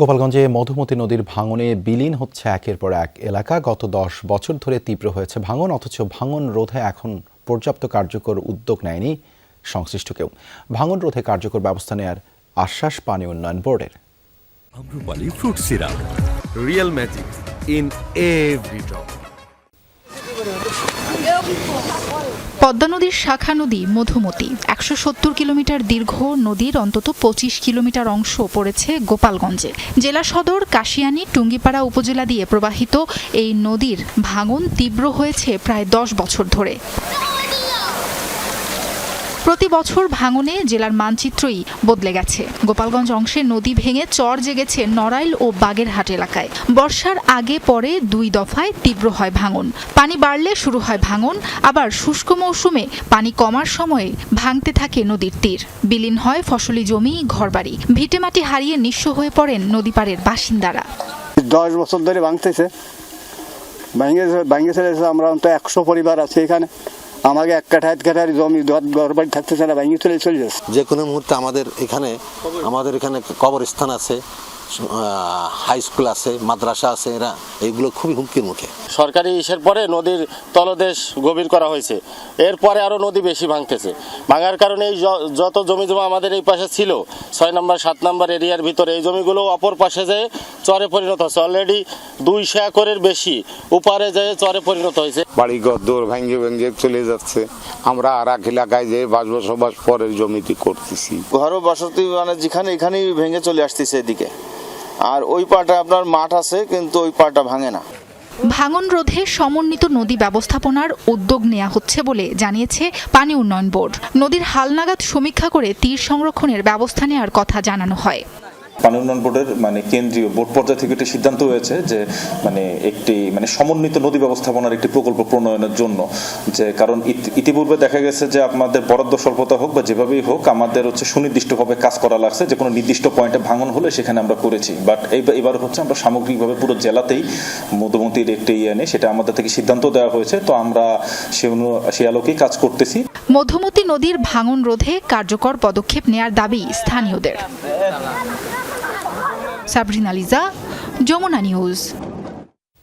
গোপালগঞ্জে মধুমতি নদীর ভাঙনে বিলীন হচ্ছে একের পর এক এলাকা। গত দশ বছর ধরে তীব্র হয়েছে ভাঙন অথচ ভাঙন রোধে এখন পর্যাপ্ত কার্যকর উদ্যোগ নেয়নি সংশ্লিষ্ট কেউ। ভাঙন রোধে কার্যকর ব্যবস্থা নেয়ার আশ্বাস পানি উন্নয়ন বোর্ডের। Amrapali fruit syrup every drop. Padma নদীর শাখা নদী মধুমতি। একশো সত্তর কিলোমিটার দীর্ঘ নদীর অন্তত পঁচিশ কিলোমিটার অংশ পড়েছে গোপালগঞ্জে। জেলা সদর কাশিয়ানি টুঙ্গিপাড়া উপজেলা দিয়ে প্রবাহিত এই নদীর ভাঙন তীব্র হয়েছে প্রায় দশ বছর ধরে। প্রতি বছর ভাঙনে জেলার মানচিত্রই বদলে গেছে। গোপালগঞ্জ অংশে নদী ভেঙে চর জেগেছে নড়াইল ও বাগেরহাট এলাকায়। বর্ষার আগে পরে দুই দফায় তীব্র হয় ভাঙন। পানি বাড়লে শুরু হয় ভাঙন, আবার শুষ্ক মৌসুমে পানি কমার সময়ে ভাঙতে থাকে নদীর তীর। বিলীন হয় ফসলি জমি, ঘরবাড়ি। ভিটেমাটি হারিয়ে নিঃস্ব হয়ে পড়েন নদী পাড়ের বাসিন্দারা। দশ বছর ধরে ভাঙতেছে। ভাঙে ভাঙে আমরা অন্তত একশো পরিবার আছে এখানে। আমাকে এক কাঠা এক কাঠার জমি ঘর বাড়ি থাকতেছে না, ভেঙে চলে চলে যাচ্ছে। যে কোনো মুহূর্তে আমাদের এখানে আমাদের এখানে কবরস্থান আছে। হাই স্কুল আছে মাদ্রাসা আছে এরা এইগুলো খুবই হুমকির মুখে। সরকারি ইসের পরে নদীর তলদেশ গভীর করা হয়েছে। এরপরে আরও নদী বেশি ভাঙতেছে। ভাঙার কারণে এই যত জমি জমা আমাদের এই পাশে ছিল ছয় নম্বর সাত নম্বর এরিয়ার ভিতরে এই জমিগুলো অপর পাশে যেয়ে চরে পরিণত হচ্ছে অলরেডি দুইশো একরের বেশি উপারে যেয়ে চরে পরিণত হয়েছে। বাড়ি ঘর দৌড় ভেঙে ভেঙে চলে যাচ্ছে। আমরা আর এক এলাকায় যেয়ে বাস বসবাস পরের জমিতে করতেছি। ঘরও বসতি মানে যেখানে এখানেই ভেঙে চলে আসতেছে এদিকে। আর ওই পাটা আপনার মাঠ আছে, কিন্তু ওই পাটা ভাঙে না। ভাঙন রোধে সমন্বিত নদী ব্যবস্থাপনার উদ্যোগ নেওয়া হচ্ছে বলে জানিয়েছে পানি উন্নয়ন বোর্ড। নদীর হালনাগাদ সমীক্ষা করে তীর সংরক্ষণের ব্যবস্থা নেওয়ার কথা জানানো হয়। পানি উন্নয়ন বোর্ডের মানে কেন্দ্রীয় বোর্ড পর্যায় থেকে একটি সিদ্ধান্ত হয়েছে যে মানে একটি মানে সমন্বিত নদী ব্যবস্থাপনার একটি প্রকল্প প্রণয়নের জন্য। যে কারণ ইতিপূর্বে দেখা গেছে যে আমাদের বরাদ্দ স্বল্পতা হোক বা যেভাবেই হোক, আমাদের হচ্ছে সুনির্দিষ্টভাবে কাজ করা লাগছে। যে কোনো নির্দিষ্ট পয়েন্টে ভাঙন হলে সেখানে আমরা করেছি। বাট এবার হচ্ছে আমরা সামগ্রিকভাবে পুরো জেলাতেই মধুমতির একটি ইয়ে নেই, সেটা আমাদের থেকে সিদ্ধান্ত দেওয়া হয়েছে। তো আমরা সে সে আলোকেই কাজ করতেছি। মধুমতি নদীর ভাঙন রোধে কার্যকর পদক্ষেপ নেয়ার দাবি স্থানীয়দের। সাবরিনা লিজা যমুনা নিউজ